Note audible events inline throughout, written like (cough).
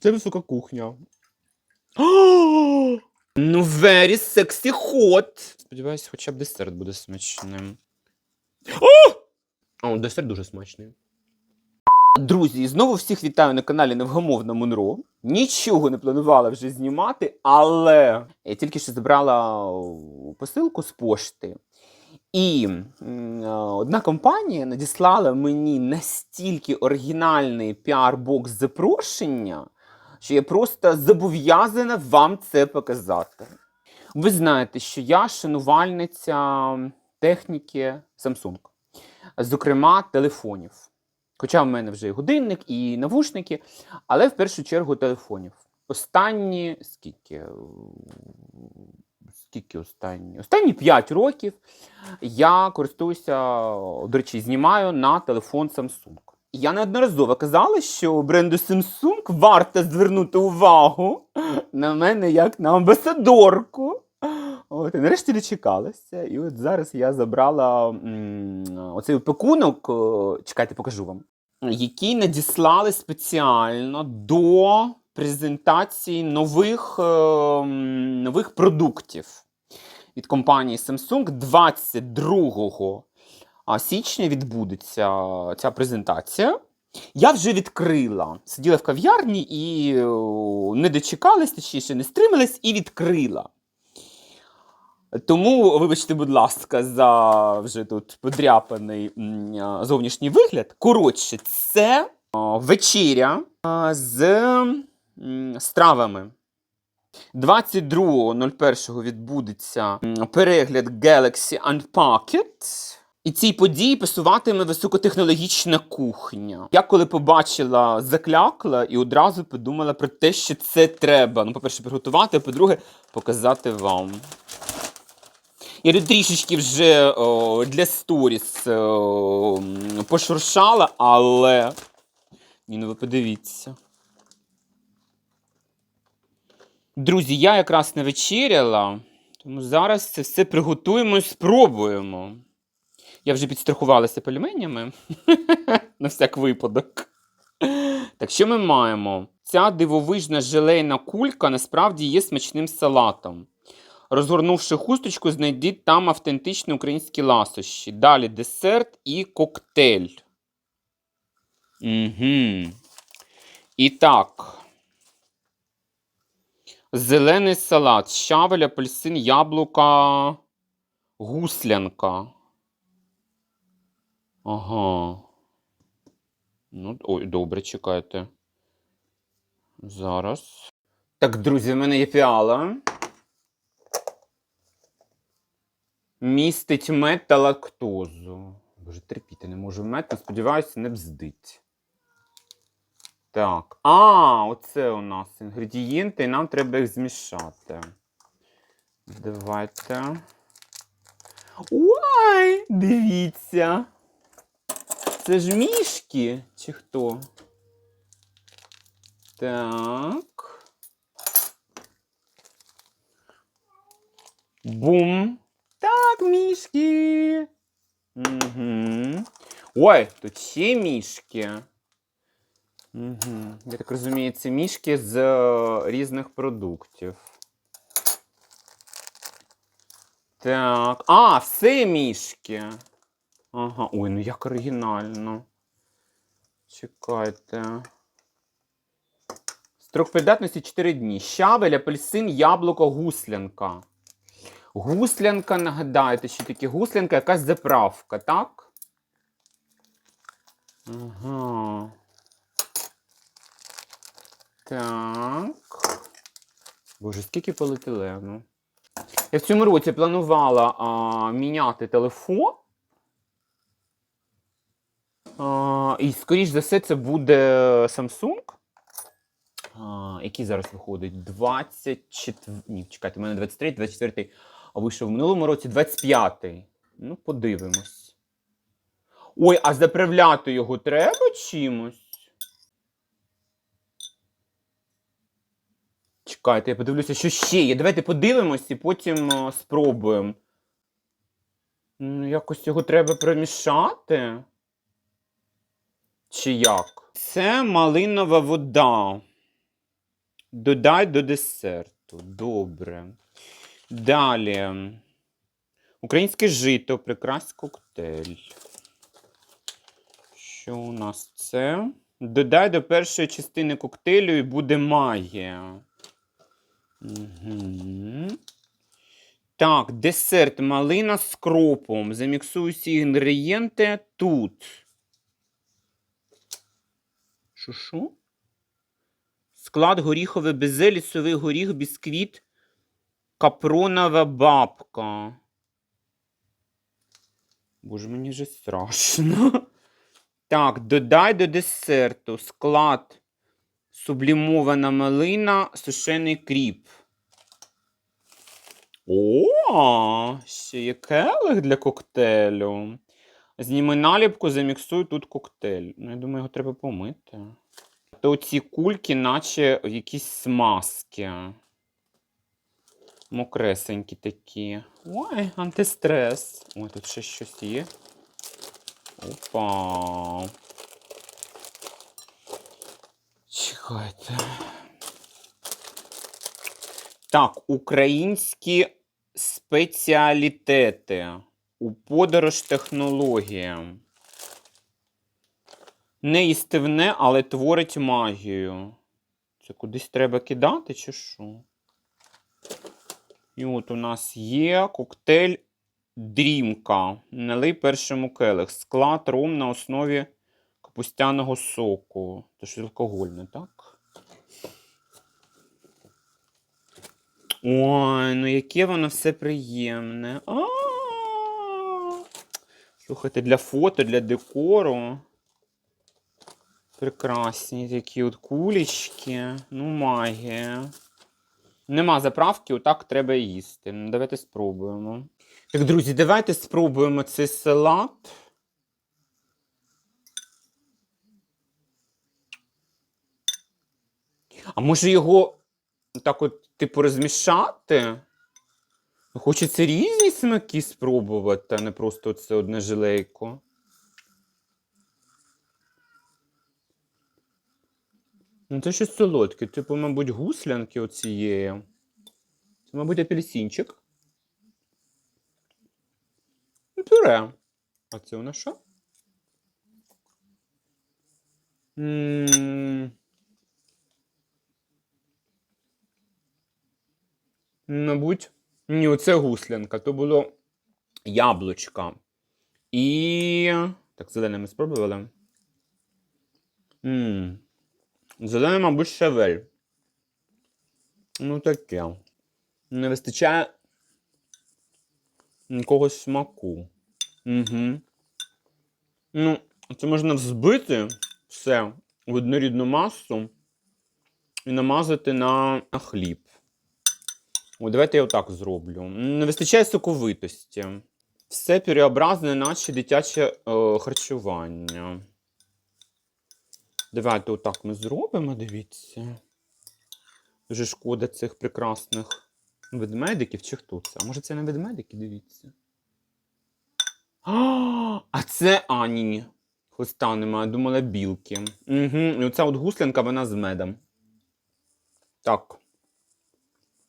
Це висока кухня. (gasps) Ну, very sexy hot. Сподіваюсь, хоча б десерт буде смачним. О! О, десерт дуже смачний. Друзі, знову всіх вітаю на каналі Невгамовна Монро. Нічого не планувала вже знімати, але я тільки що забрала посилку з пошти. І одна компанія надіслала мені настільки оригінальний піар-бокс запрошення, що я просто зобов'язана вам це показати. Ви знаєте, що я шанувальниця техніки Samsung, зокрема телефонів. Хоча в мене вже і годинник, і навушники, але в першу чергу телефонів. Останні скільки? Скільки останні? Останні 5 років я користуюся, до речі, знімаю на телефон Samsung. Я неодноразово казала, що бренду Samsung варто звернути увагу на мене як на амбасадорку. От, і нарешті дочекалася. І от зараз я забрала м, оцей пакунок, чекайте, покажу вам, який надіслали спеціально до презентації нових, е, нових продуктів від компанії Samsung 22 а, січня відбудеться ця презентація. Я вже відкрила. Сиділа в кав'ярні і не дочекалась, точніше не стрималась і відкрила. Тому, вибачте, будь ласка, за вже тут подряпаний зовнішній вигляд. Коротше, це вечеря з стравами. 22.01 відбудеться перегляд Galaxy Unpacked. І цій події пасуватиме високотехнологічна кухня. Я коли побачила, заклякла і одразу подумала про те, що це треба. Ну, по-перше, приготувати, а по-друге, показати вам. Я трішечки вже о, для сторіс о, пошуршала, але. Ні, ну ви подивіться. Друзі, я якраз не вечеряла, тому зараз це все приготуємо і спробуємо. Я вже підстрахувалася пельменями (laughs) на всяк випадок. Так що ми маємо? Ця дивовижна желейна кулька насправді є смачним салатом. Розгорнувши хусточку, знайдіть там автентичні українські ласощі. Далі десерт і коктейль. Угу. І так. Зелений салат, щавель, апельсин, яблука, гуслянка. Ага. Ну, ой, добре, чекайте. Зараз. Так, друзі, в мене є фіала. Містить мед та лактозу. Боже, терпіти не можу мед, але сподіваюся, не бздить. Так. А, оце у нас інгредієнти, і нам треба їх змішати. Давайте. Ой, дивіться. Це ж мішки, чи хто? Так. Бум. Так, мішки. Угу. Ой, тут ще мішки. Угу. Я так розумію, це мішки з е, різних продуктів. Так. А, все мішки. Ага. Ой, ну як оригінально. Чекайте. Строк придатності 4 дні. Щавель, апельсин, яблуко, гуслянка. Гуслянка, нагадайте, що таке гуслянка, якась заправка, так? Ага. Так. Боже, скільки поліетилену. Я в цьому році планувала а, міняти телефон. І, скоріш за все, це буде Samsung. Який зараз виходить? 24. Ні, чекайте, у мене 23, 24 а вийшов в минулому році 25-й. Ну, подивимось. Ой, а заправляти його треба чимось? Чекайте, я подивлюся, що ще є. Давайте подивимось і потім спробуємо. Ну, якось його треба промішати. Чи як? Це малинова вода. Додай до десерту. Добре. Далі. Українське жито, прикрась коктейль. Що у нас це? Додай до першої частини коктейлю і буде магія. Угу. Так, десерт малина з кропом. Заміксуй всі інгредієнти тут. Що що? Склад горіхове безе, лісовий горіх, бісквіт, капронова бабка. Боже, мені вже страшно. Так, додай до десерту склад сублімована малина, сушений кріп. О, ще є келих для коктейлю. Зніми наліпку, заміксуй тут коктейль. Ну, я думаю, його треба помити. То ці кульки, наче якісь смазки. Мокресенькі такі. Ой, антистрес. Ой, тут ще щось є. Опа. Чекайте. Так, українські спеціалітети у подорож технологіям. Не їстивне, але творить магію. Це кудись треба кидати, чи що? І от у нас є коктейль Дрімка. Налий першому келих. Склад ром на основі капустяного соку. Це ж алкогольне, так? Ой, ну яке воно все приємне. А! Слухайте, для фото, для декору. Прекрасні такі от кулечки. Ну, магія. Нема заправки, отак треба їсти. Давайте спробуємо. Так, друзі, давайте спробуємо цей салат. А може його так от, типу, розмішати? Хочеться різні смаки спробувати, а не просто це одне жилейко. Ну, це щось солодке, типу, мабуть, гуслянки оцієї. Це, мабуть, апельсинчик. Ну, Пюре. А це у нас що? Мабуть, ні, оце гуслянка, то було яблучка. І. Так, зелене ми спробували. Ммм. Зелене, мабуть, шавель. Ну таке. Не вистачає якогось смаку. Угу. Ну, це можна взбити все в однорідну масу і намазати на, на хліб. О, давайте я отак зроблю. Не вистачає соковитості. Все пюреобразне, наче дитяче е, харчування. Давайте отак ми зробимо, дивіться. Дуже шкода цих прекрасних ведмедиків чи хто це? А може це не ведмедики, дивіться. А, а це а, ні, ні. Хвоста немає, думала білки. Угу. І оця от гуслянка, вона з медом. Так.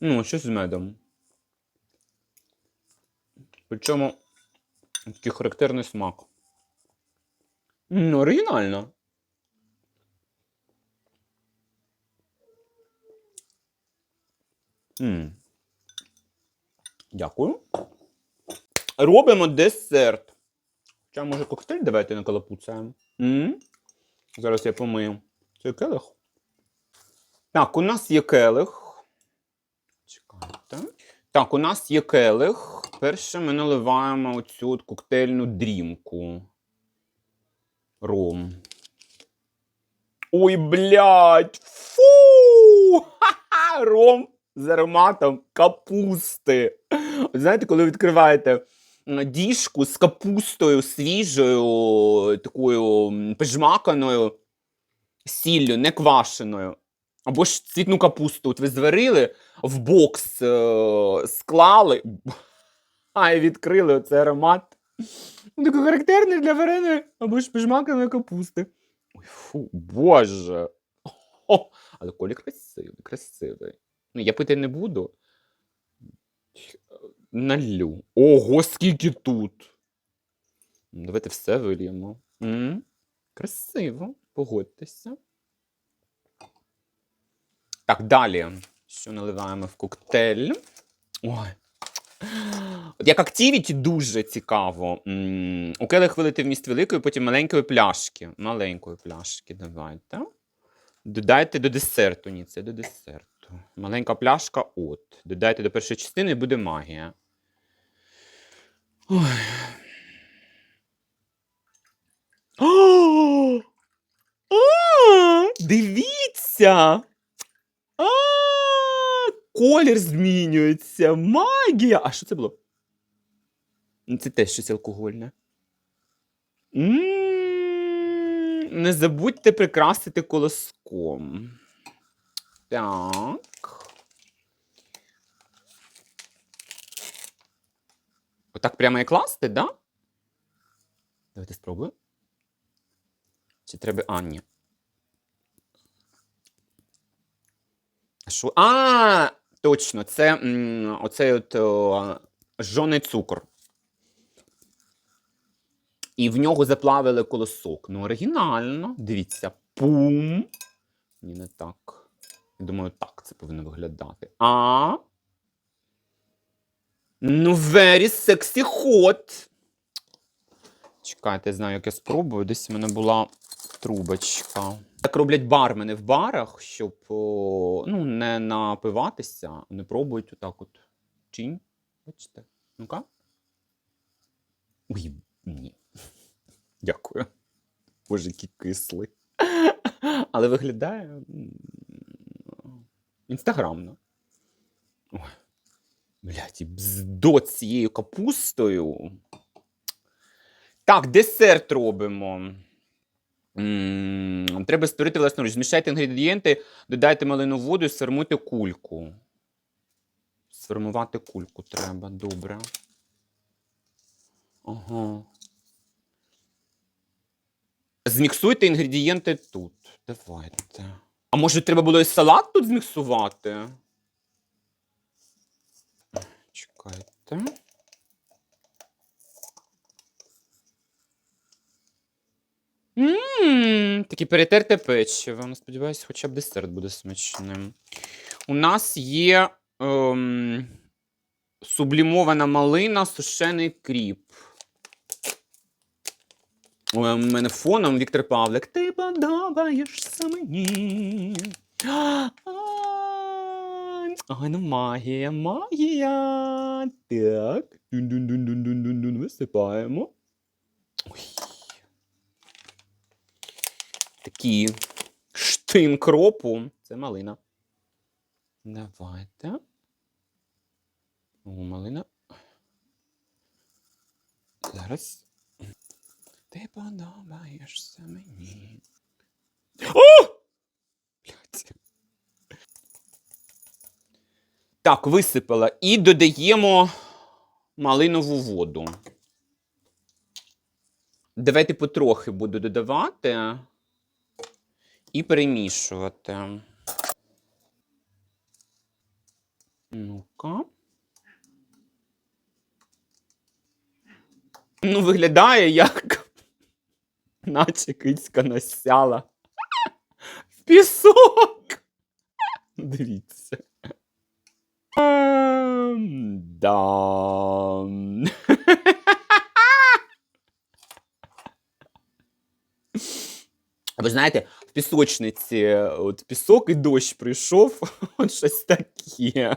Ну, щось з медом. Причому такий характерний смак. Ну, оригінально. М. Дякую. Робимо десерт. Хоча, може, коктейль давайте накалапуцаємо. М? Зараз я помию. Це келих. Так, у нас є келих. Чекайте. Так, у нас є келих. Перше ми наливаємо оцю от коктейльну дрімку. Ром. Ой, блядь! Фу! Ха-ха! Ром з ароматом капусти. Знаєте, коли відкриваєте діжку з капустою свіжою, такою пожмаканою, сіллю, не квашеною. Або ж цвітну капусту. От ви зварили, в бокс е- склали, (laughs) а і відкрили оцей аромат. Ну, Такий характерний для вареної або ж пожмаканої капусти. Ой, фу, боже. (laughs) Хо! Але колір красивий, красивий. Ну, я пити не буду. Налю. Ого, скільки тут. Давайте все вильємо. Красиво, погодьтеся. Так, далі. Що наливаємо в коктейль? Ой. От як активіті дуже цікаво. У келих вилити вміст великої, потім маленької пляшки. Маленької пляшки давайте. Додайте до десерту. Ні, це до десерту. Маленька пляшка от. Додайте до першої частини і буде магія. Ой. (gasps) О! А! Дивіться! А! Колір змінюється. Магія! А що це було? Ну, Це теж щось алкогольне. Не забудьте прикрасити колоском. Так. Отак прямо і класти, да? Давайте спробую. Чи треба. А, ні. А А, точно, це м, оцей от о, жжений цукор. І в нього заплавили колосок. Ну, оригінально. Дивіться. Пум. Ні, не так. Я думаю, так це повинно виглядати. А. Ну, very sexy hot. Чекайте, знаю, як я спробую. Десь у мене була трубочка. Так роблять бармени в барах, щоб ну, не напиватися, не пробують отак от. Чинь. Бачите? Ну-ка. Ой, ні. (laughs) Дякую. Боже, який кислий. (laughs) Але виглядає інстаграмно. Ой. Блядь, і бздот цією капустою. Так, десерт робимо. Треба створити власноруч. Змішайте інгредієнти, додайте малину воду і сформуйте кульку. Сформувати кульку треба, добре. Ага. Зміксуйте інгредієнти тут. Давайте. А може треба було і салат тут зміксувати? Чекайте. Ммм, таке перетерте печиво. Ну, Сподіваюсь, хоча б десерт буде смачним. У нас є ем, сублімована малина, сушений кріп. У мене фоном Віктор Павлик. Ти подобаєшся мені. (gasps) Ай, ну магія, магія. Так. Висипаємо. Такий штин кропу. Це малина. Давайте. О, малина. Зараз. Ти подобаєшся мені. О! Так, висипала. І додаємо малинову воду. Давайте потрохи буду додавати і перемішувати. Ну-ка. Ну, виглядає як (laughs) наче кицька насяла в пісок. Дивіться. Ем, Да. Ви знаєте, в пісочниці от пісок і дощ прийшов, (laughs) от щось таке.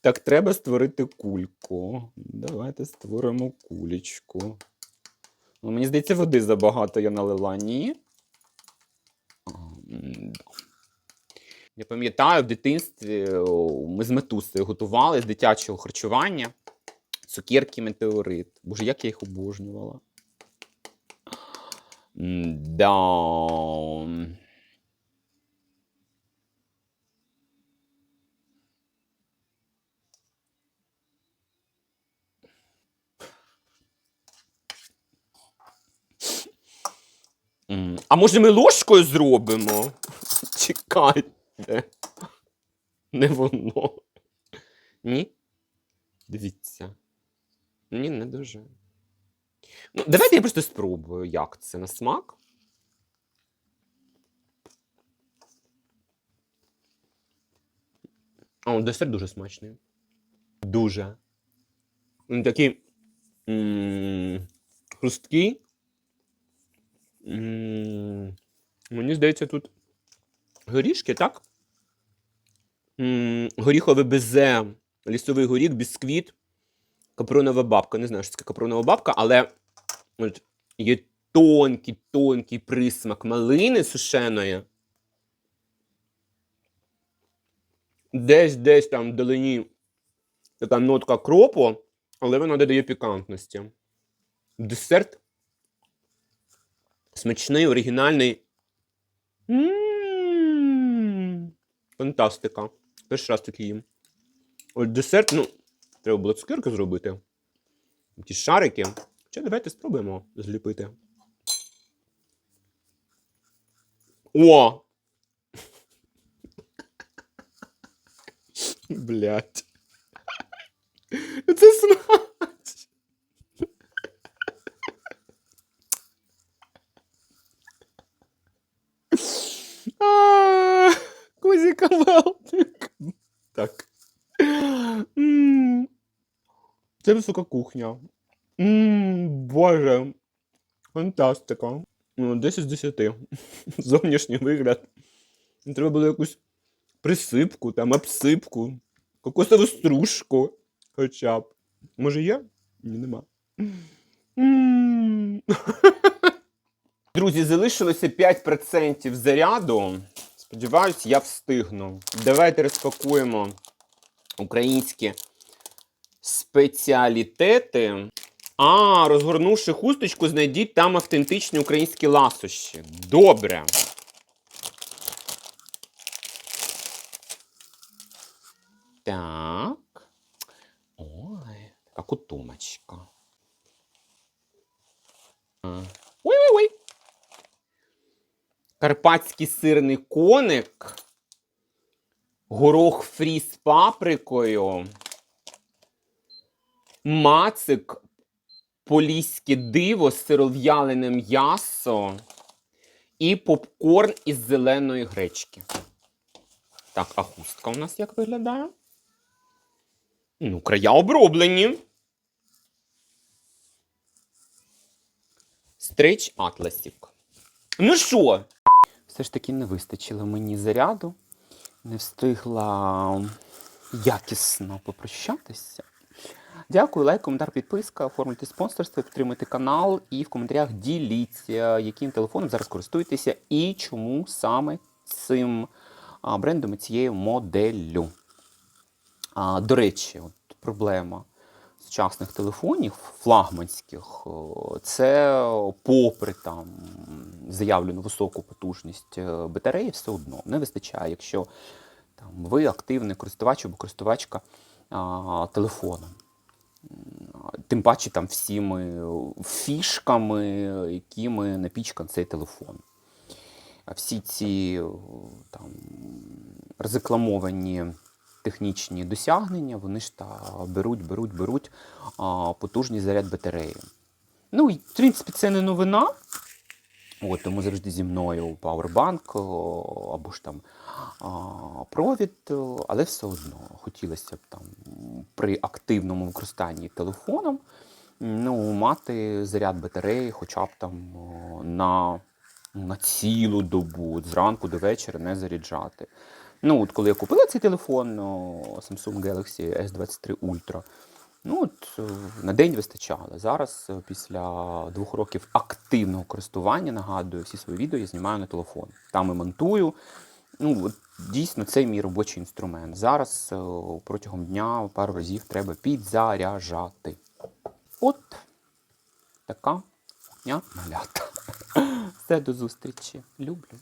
Так, треба створити кульку. Давайте створимо кулечку. Ну, мені здається, води забагато я налила, ні? Я пам'ятаю, в дитинстві ми з метусею готували з дитячого харчування цукерки метеорит. Боже, як я їх обожнювала. М, А може ми ложкою зробимо? Чекайте. Не воно. Ні? Дивіться. Ні, не дуже. Ну, давайте я просто спробую, як це на смак. О, десерт дуже смачний. Дуже. Він такий м, хрусткий. М, Мені здається, тут горішки, так? М, Горіхове безе, лісовий горіх, бісквіт, капронова бабка. Не знаю, що це капронова бабка, але от є тонкий, тонкий присмак малини сушеної. Десь десь там вдалині така нотка кропу, але вона додає пікантності. Десерт смачний, оригінальний. М, Фантастика. Перший раз такий їм. От десерт, ну, треба було цукерки зробити. Ті шарики. Чи давайте спробуємо зліпити. О! Блять. Це смач. Кузіка Велтик. Так. М, Це висока кухня. М, Боже. Фантастика. Ну, 10 з 10. (laughs) Зовнішній вигляд. Треба було якусь присипку, там обсипку, кокосову стружку хоча б. Може є? Ні, нема. (laughs) Друзі, залишилося 5% заряду. Сподіваюсь, я встигну. Давайте розпакуємо українські спеціалітети. А, розгорнувши хусточку, знайдіть там автентичні українські ласощі. Добре. Так. Ой, така кутумочка. Ой-ой-ой. Карпатський сирний коник. Горох фрі з паприкою. Мацик. Поліське диво, сиров'ялене м'ясо. І попкорн із зеленої гречки. Так, а хустка у нас як виглядає? Ну, края оброблені. Стрич атласік. Ну що? Все ж таки не вистачило мені заряду. Не встигла якісно попрощатися. Дякую, лайк, коментар, підписка, оформлюйте спонсорство, підтримуйте канал і в коментарях діліться, яким телефоном зараз користуєтеся і чому саме цим брендом і цією моделлю. А, до речі, от проблема сучасних телефонів, флагманських, це попри там заявлену високу потужність е, батареї, все одно не вистачає, якщо там, ви активний користувач або користувачка а, телефоном. Тим паче там всіми фішками, якими напічкан цей телефон. А всі ці там, розрекламовані технічні досягнення, вони ж та беруть, беруть, беруть потужний заряд батареї. Ну, в принципі, це не новина. От, тому завжди зі мною пауербанк або ж там провід, але все одно хотілося б там при активному використанні телефоном ну, мати заряд батареї хоча б там на, на цілу добу, зранку до вечора не заряджати. Ну, от коли я купила цей телефон Samsung Galaxy S23 Ultra, ну от е, на день вистачало. Зараз, е, після двох років активного користування, нагадую, всі свої відео я знімаю на телефон. Там і монтую. Ну, от, дійсно, це мій робочий інструмент. Зараз е, протягом дня пару разів треба підзаряджати. От така малята. (laughs) Все до зустрічі. Люблю.